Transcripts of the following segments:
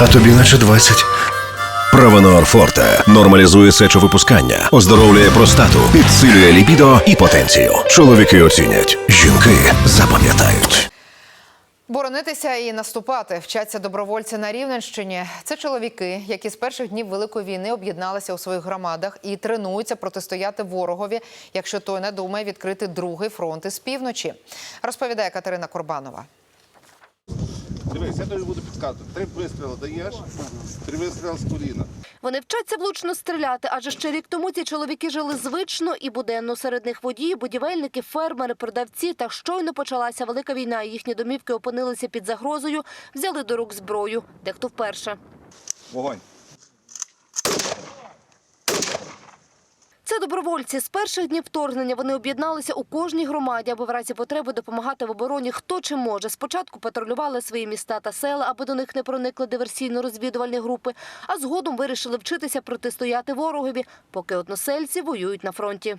а тобі наче 20. Правонор Форте нормалізує сечовипускання, оздоровлює простату, підсилює лібідо і потенцію. Чоловіки оцінять, жінки запам'ятають. Боронитися і наступати вчаться добровольці на Рівненщині. Це чоловіки, які з перших днів великої війни об'єдналися у своїх громадах і тренуються протистояти ворогові, якщо той не думає відкрити другий фронт із півночі. Розповідає Катерина Корбанова. Дивись, я тобі буду підказувати. Три вистріли даєш, три вистріли з коліна. Вони вчаться влучно стріляти, адже ще рік тому ці чоловіки жили звично і буденно. Серед них водії, будівельники, фермери, продавці. Та щойно почалася велика війна, і їхні домівки опинилися під загрозою, взяли до рук зброю. Дехто вперше. Вогонь. Добровольці. З перших днів вторгнення вони об'єдналися у кожній громаді, аби в разі потреби допомагати в обороні хто чи може. Спочатку патрулювали свої міста та села, аби до них не проникли диверсійно-розвідувальні групи, а згодом вирішили вчитися протистояти ворогові, поки односельці воюють на фронті.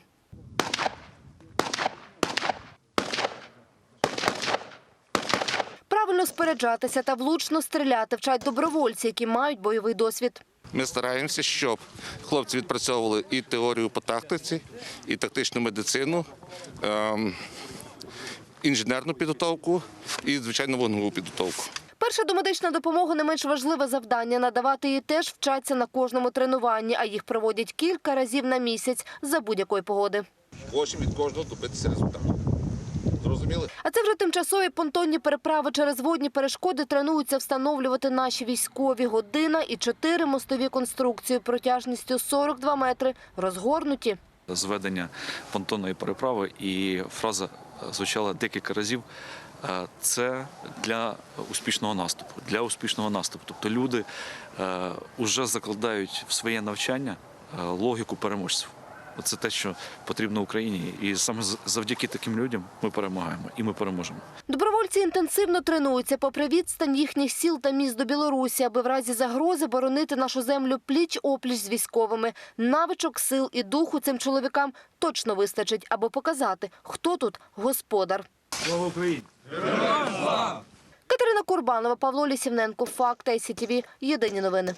Правильно споряджатися та влучно стріляти вчать добровольці, які мають бойовий досвід. Ми стараємося, щоб хлопці відпрацьовували і теорію по тактиці, і тактичну медицину, ем, інженерну підготовку і, звичайно, вогневу підготовку. Перша домедична допомога не менш важливе завдання. Надавати її теж вчаться на кожному тренуванні, а їх проводять кілька разів на місяць за будь-якої погоди. Хочемо від кожного добитися результату. Зрозуміли? А це вже тимчасові понтонні переправи через водні перешкоди тренуються встановлювати наші військові. Година і чотири мостові конструкції протяжністю 42 метри розгорнуті. зведення понтонної переправи, і фраза е, звучала декілька разів. Е, Це для успішного наступу. Для успішного наступу. Тобто люди вже закладають в своє навчання е, логіку переможців. Це те, що потрібно Україні, і саме з- завдяки таким людям ми перемагаємо і ми переможемо. Добровольці інтенсивно тренуються попри відстань їхніх сіл та міст до Білорусі, аби в разі загрози боронити нашу землю пліч-опліч з військовими. Навичок, сил і духу цим чоловікам точно вистачить, аби показати, хто тут господар. Слава Україні! Катерина Курбанова, Павло Лісівненко, Факт, ICTV. Єдині новини.